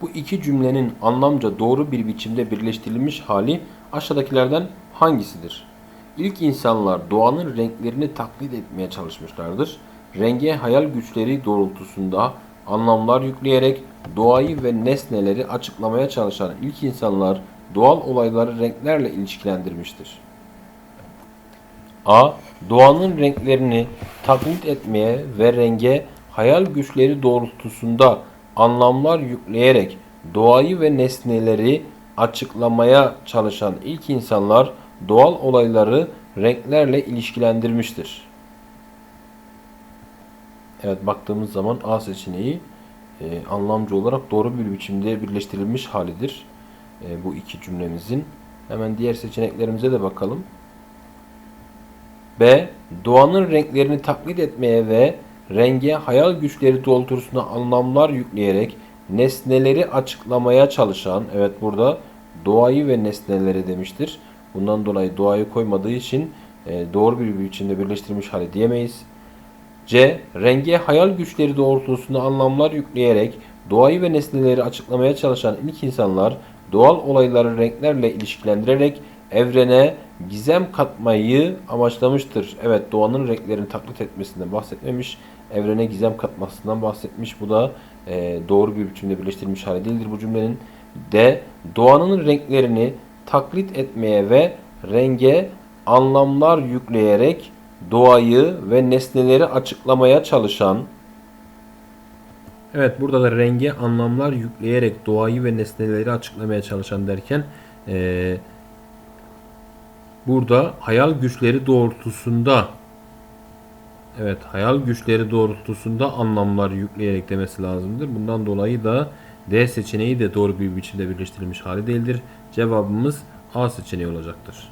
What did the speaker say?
Bu iki cümlenin anlamca doğru bir biçimde birleştirilmiş hali aşağıdakilerden hangisidir? İlk insanlar doğanın renklerini taklit etmeye çalışmışlardır. Renge hayal güçleri doğrultusunda anlamlar yükleyerek doğayı ve nesneleri açıklamaya çalışan ilk insanlar doğal olayları renklerle ilişkilendirmiştir. A. Doğanın renklerini taklit etmeye ve renge hayal güçleri doğrultusunda anlamlar yükleyerek doğayı ve nesneleri açıklamaya çalışan ilk insanlar doğal olayları renklerle ilişkilendirmiştir. Evet baktığımız zaman A seçeneği e, anlamcı olarak doğru bir biçimde birleştirilmiş halidir. E, bu iki cümlemizin. Hemen diğer seçeneklerimize de bakalım. B. Doğanın renklerini taklit etmeye ve renge hayal güçleri doğrultusunda anlamlar yükleyerek nesneleri açıklamaya çalışan, evet burada doğayı ve nesneleri demiştir. Bundan dolayı doğayı koymadığı için e, doğru bir biçimde birleştirilmiş hali diyemeyiz. C. Renge hayal güçleri doğrultusunda anlamlar yükleyerek doğayı ve nesneleri açıklamaya çalışan ilk insanlar doğal olayları renklerle ilişkilendirerek evrene gizem katmayı amaçlamıştır. Evet doğanın renklerini taklit etmesinden bahsetmemiş. Evrene gizem katmasından bahsetmiş. Bu da e, doğru bir biçimde birleştirilmiş hali değildir bu cümlenin. D. Doğanın renklerini taklit etmeye ve renge anlamlar yükleyerek doğayı ve nesneleri açıklamaya çalışan Evet burada da renge anlamlar yükleyerek doğayı ve nesneleri açıklamaya çalışan derken eee, burada hayal güçleri doğrultusunda evet hayal güçleri doğrultusunda anlamlar yükleyerek demesi lazımdır. Bundan dolayı da D seçeneği de doğru bir biçimde birleştirilmiş hali değildir. Cevabımız A seçeneği olacaktır.